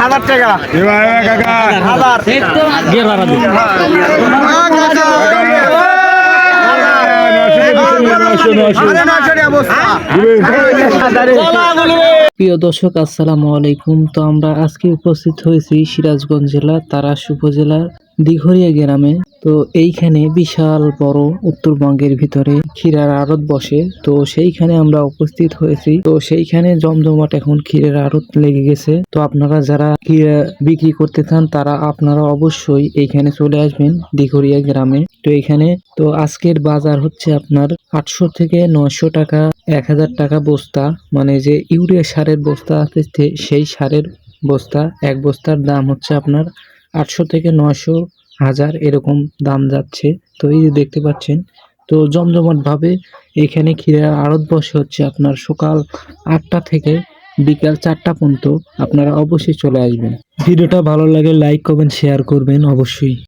হাজার টাকা। হাজার। প্রিয় দর্শক আসসালামু আলাইকুম। তো আমরা আজকে উপস্থিত হয়েছি সিরাজগঞ্জ জেলা তারাশ উপজেলার দিঘরিয়া গ্রামে। তো এইখানে বিশাল বড় উত্তরবঙ্গের ভিতরে ক্ষীরার আড়ত বসে। তো সেইখানে আমরা উপস্থিত হয়েছি। তো সেইখানে জমজমাট এখন ক্ষীরের আড়ত লেগে গেছে। তো আপনারা যারা ক্ষীরা বিক্রি করতে চান, তারা আপনারা অবশ্যই এইখানে চলে আসবেন দিঘরিয়া গ্রামে। তো এখানে, তো আজকের বাজার হচ্ছে আপনার আটশো থেকে নয়শো টাকা, এক হাজার টাকা বস্তা। মানে যে ইউরিয়া সারের বস্তা আছে সেই সারের বস্তা। এক বস্তার দাম হচ্ছে আপনার আটশো থেকে নয়শো হাজার এরকম দাম যাচ্ছে। তো এই যে দেখতে পাচ্ছেন, তো জমজমাটভাবে এখানে ক্ষীরার আড়ত বসে হচ্ছে আপনার সকাল আটটা থেকে বিকাল চারটা পর্যন্ত আপনারা অবশ্যই চলে আসবেন। ভিডিওটা ভালো লাগে, লাইক করবেন শেয়ার করবেন অবশ্যই।